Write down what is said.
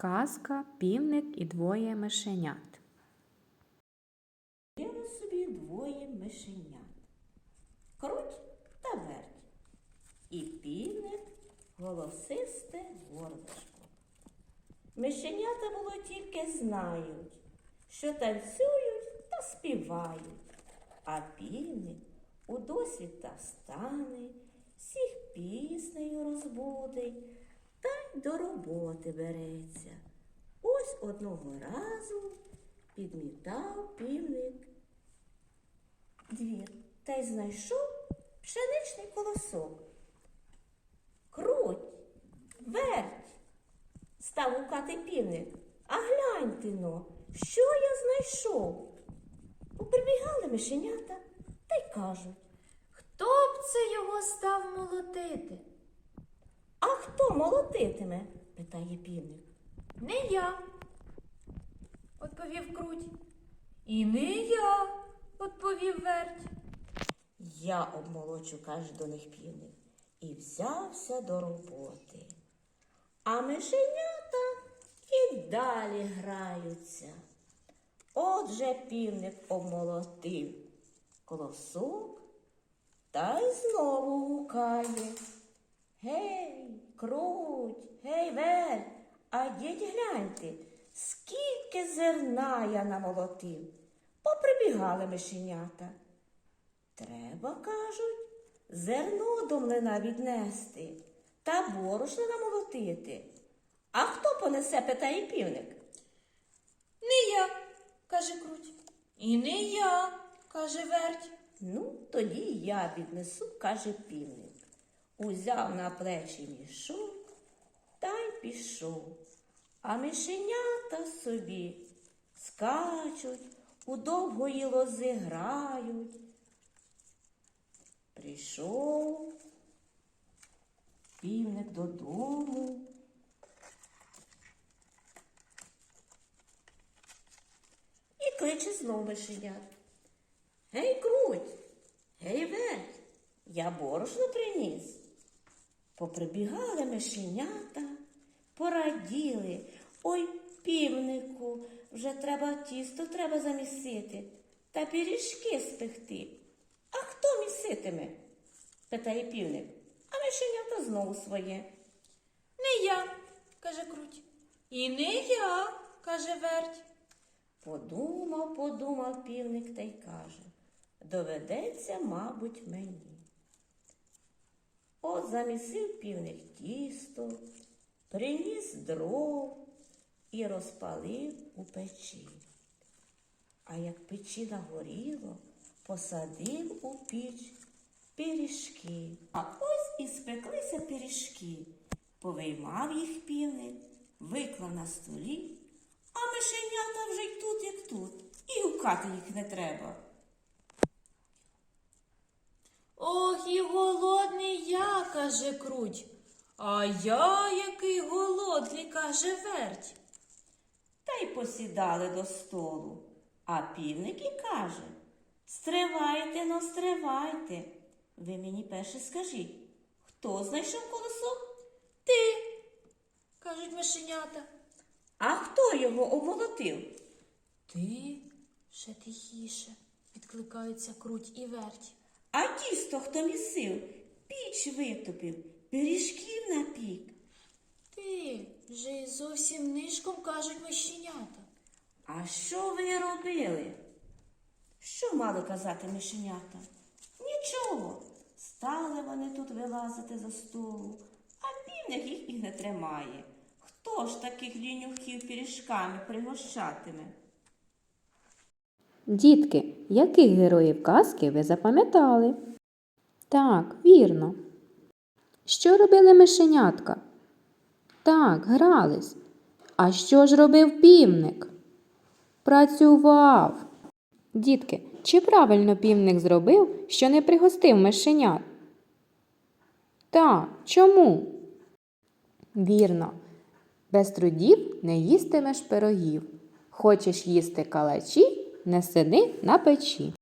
Казка, півник і двоє мишенят. Жили собі двоє мишенят. Круть та верть. І півник голосисте горлишко. Мишенята було тільки знають, що танцюють та співають, а півник у досвіта встане, всіх піснею розбудить до роботи береться. Ось одного разу підмітав півник двір та й знайшов пшеничний колосок. Круть, верть, став гукати півник. А гляньте но, що я знайшов? Поприбігали мишенята та й кажуть. Хто б це його став молотити? А хто молотитиме? питає півник. Не я, відповів круть. І не я, відповів верть. Я обмолочу, каже до них півник, і взявся до роботи. А мишенята і далі граються. Отже півник обмолотив колосок та й знову гукає. Гей, круть, гей, вер, а діть гляньте, скільки зерна я намолотив. Поприбігали мишенята. Треба, кажуть, зерно до млина віднести та борошно намолотити. А хто понесе, питає півник. Не я, каже круть. І не я, каже верть. Ну, тоді я віднесу, каже півник. Узяв на плечі мішок та й пішов. А мишенята собі скачуть, у довгої лози грають. Прийшов півник додому. І кличе знов мишенят. Гей, круть, гей, верть, я борошно приніс. Поприбігали мишенята, пораділи. Ой, півнику, вже треба тісто треба замісити та пиріжки спекти. А хто міситиме? питає півник. А мишенята знову своє. Не я, каже круть. І не я, каже верть. Подумав, подумав півник та й каже, доведеться, мабуть, мені. От замісив півник тісто, приніс дров і розпалив у печі. А як печі нагоріло, посадив у піч пиріжки. А ось і спеклися пиріжки. Повиймав їх півник, виклав на столі, а мишенята вже й тут, як тут, і гукати їх не треба. Ох, і голодний каже круть. А я який голодний, каже верть. Та й посідали до столу. А півник і каже Стривайте, но стривайте. Ви мені перше скажіть, хто знайшов колесо? Ти, кажуть мишенята. А хто його обмолотив? Ти ще тихіше, відкликаються круть і верть. А тісто, хто місив, піч витопив, пиріжків напік. Ти вже й зовсім нишком кажуть мишенята. А що ви робили? Що мали казати мишенята? Нічого. Стали вони тут вилазити за столу, а півник їх і не тримає. Хто ж таких лінюхів пиріжками пригощатиме? Дітки, яких героїв казки ви запам'ятали? Так, вірно. Що робили мишенятка? Так, грались. А що ж робив півник? Працював. Дітки, чи правильно півник зробив, що не пригостив мишенят? Так, чому? Вірно. Без трудів не їстимеш пирогів. Хочеш їсти калачі, не сиди на печі.